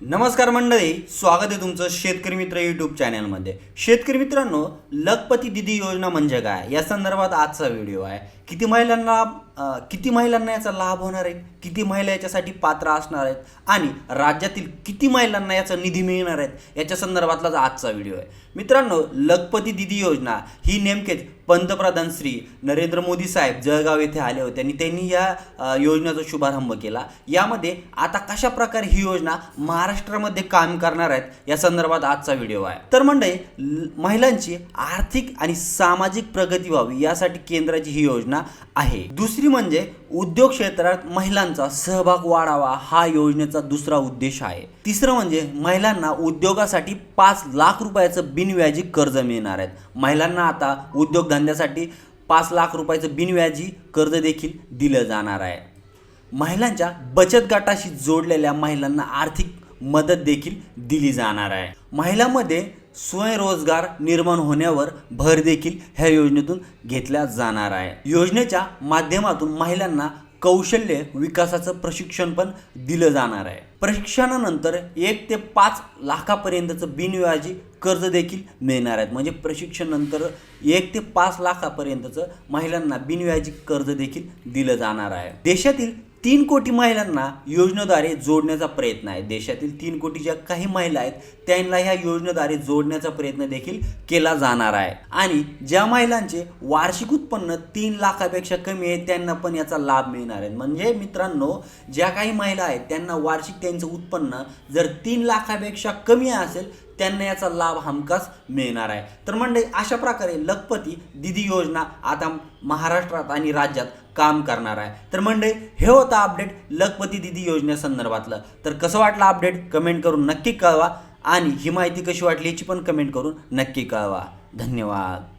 नमस्कार मंडळी स्वागत आहे तुमचं शेतकरी मित्र यूट्यूब चॅनलमध्ये शेतकरी मित्रांनो लखपती दिदी योजना म्हणजे काय? या संदर्भात आजचा व्हिडिओ आहे. किती महिलांना किती महिलांना याचा लाभ होणार आहे? किती महिला याच्यासाठी पात्र असणार आहेत? आणि राज्यातील किती महिलांना याचा निधी मिळणार आहेत? याच्या संदर्भातलाच आजचा व्हिडिओ आहे. मित्रांनो लखपती दिदी योजना ही नेमकेच पंतप्रधान श्री नरेंद्र मोदी साहेब जळगाव येथे आले होते आणि त्यांनी या योजनेचा शुभारंभ केला. यामध्ये आता कशा प्रकारे ही योजना महाराष्ट्रामध्ये काम करणार आहेत या संदर्भात आजचा व्हिडिओ आहे. तर म्हणजे महिलांची आर्थिक आणि सामाजिक प्रगती व्हावी यासाठी केंद्राची ही योजना आहे. दुसरी म्हणजे उद्योग क्षेत्रात महिलांचा सहभाग वाढावा हा योजनेचा दुसरा उद्देश आहे. तिसरं म्हणजे महिलांना उद्योगासाठी पाच लाख रुपयाचं बिनव्याजी कर्ज मिळणार आहेत. महिलांना आता उद्योगधंद्यासाठी पाच लाख रुपयाचं बिनव्याजी कर्ज देखील दिलं जाणार आहे. महिलांच्या बचत गटाशी जोडलेल्या महिलांना आर्थिक मदत देखील दिली जाणार आहे. महिलांमध्ये स्वयंरोजगार निर्माण होण्यावर भर देखील ह्या योजनेतून घेतला जाणार आहे. योजनेच्या माध्यमातून महिलांना कौशल्य विकासाचं प्रशिक्षण पण दिलं जाणार आहे. प्रशिक्षणानंतर एक ते पाच लाखापर्यंतचं बिनव्याजी कर्ज देखील मिळणार आहेत. म्हणजे प्रशिक्षणानंतर एक ते पाच लाखापर्यंतचं महिलांना बिनव्याजी कर्ज देखील दिलं जाणार आहे. देशातील तीन कोटी महिलांना योजनेद्वारे जोडण्याचा प्रयत्न आहे. देशातील तीन कोटी ज्या काही महिला आहेत त्यांना ह्या योजनेद्वारे जोडण्याचा प्रयत्न देखील केला जाणार आहे. आणि ज्या महिलांचे वार्षिक उत्पन्न तीन लाखापेक्षा कमी आहे त्यांना पण याचा लाभ मिळणार आहे. म्हणजे मित्रांनो ज्या काही महिला आहेत त्यांना वार्षिक त्यांचं उत्पन्न जर तीन लाखापेक्षा कमी असेल त्यांना याचा लाभ हमखास मिळणार आहे. तर म्हणजे अशा प्रकारे लखपती दिदी योजना आता महाराष्ट्रात आणि राज्यात काम करणार आहे. तर म्हणजे हे होतं अपडेट लखपती दिदी योजनेसंदर्भातलं तर कसं वाटलं अपडेट कमेंट करून नक्की कळवा. आणि ही माहिती कशी वाटली याची पण कमेंट करून नक्की कळवा. धन्यवाद.